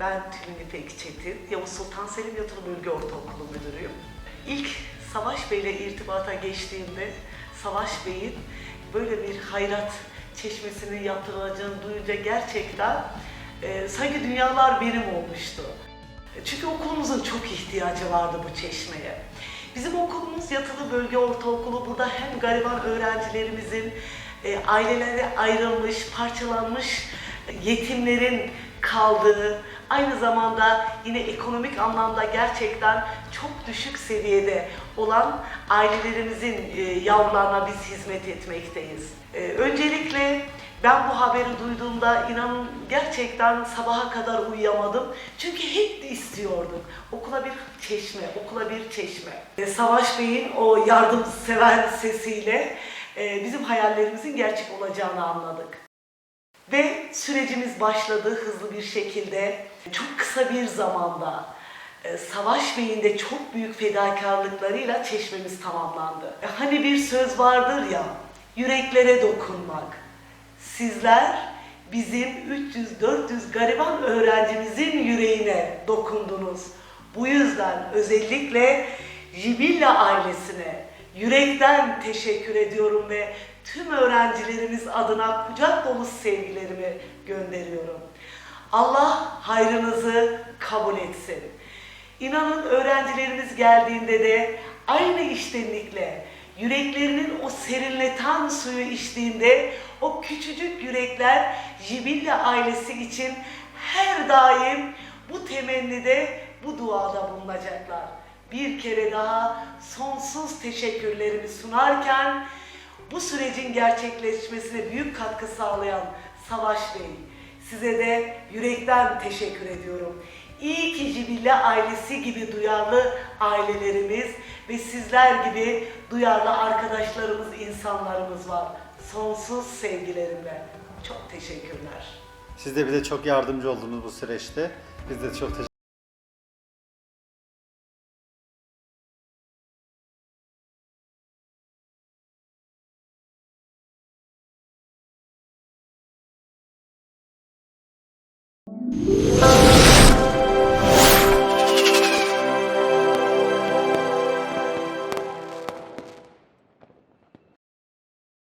Ben Tülin İpek Çetin, Yavuz Sultan Selim Yatılı Bölge Ortaokulu Müdürüyüm. İlk Savaş Bey'le irtibata geçtiğimde Savaş Bey'in böyle bir hayrat çeşmesinin yaptırılacağını duyunca gerçekten e, sanki dünyalar benim olmuştu. Çünkü okulumuzun çok ihtiyacı vardı bu çeşmeye. Bizim okulumuz yatılı bölge ortaokulu. Burada hem gariban öğrencilerimizin e, aileleri ayrılmış, parçalanmış yetimlerin kaldığı, aynı zamanda yine ekonomik anlamda gerçekten çok düşük seviyede olan ailelerimizin e, yavrularına biz hizmet etmekteyiz. E, öncelikle ben bu haberi duyduğumda inanın gerçekten sabaha kadar uyuyamadım. Çünkü hep de istiyorduk. Okula bir çeşme, okula bir çeşme. E, Savaş Bey'in o yardımsever sesiyle bizim hayallerimizin gerçek olacağını anladık. Ve sürecimiz başladı hızlı bir şekilde. Çok kısa bir zamanda e, Savaş Bey'in çok büyük fedakarlıklarıyla çeşmemiz tamamlandı. E, Hani bir söz vardır ya, yüreklere dokunmak. Sizler bizim 300-400 gariban öğrencimizin yüreğine dokundunuz. Bu yüzden özellikle Jibilla ailesine yürekten teşekkür ediyorum ve tüm öğrencilerimiz adına kucak dolusu sevgilerimi gönderiyorum. Allah hayrınızı kabul etsin. İnanın öğrencilerimiz geldiğinde de aynı iştenlikle yüreklerinin o serinleten suyu içtiğinde o küçücük yürekler Jibilla ailesi için her daim bu temennide, bu duada bulunacaklar. Bir kere daha sonsuz teşekkürlerimi sunarken bu sürecin gerçekleşmesine büyük katkı sağlayan Savaş Bey, size de yürekten teşekkür ediyorum. İyi ki Cibille ailesi gibi duyarlı ailelerimiz ve sizler gibi duyarlı arkadaşlarımız, insanlarımız var. Sonsuz sevgilerimle. Çok teşekkürler. Siz de bize çok yardımcı oldunuz bu süreçte. Biz de çok teşekkür Música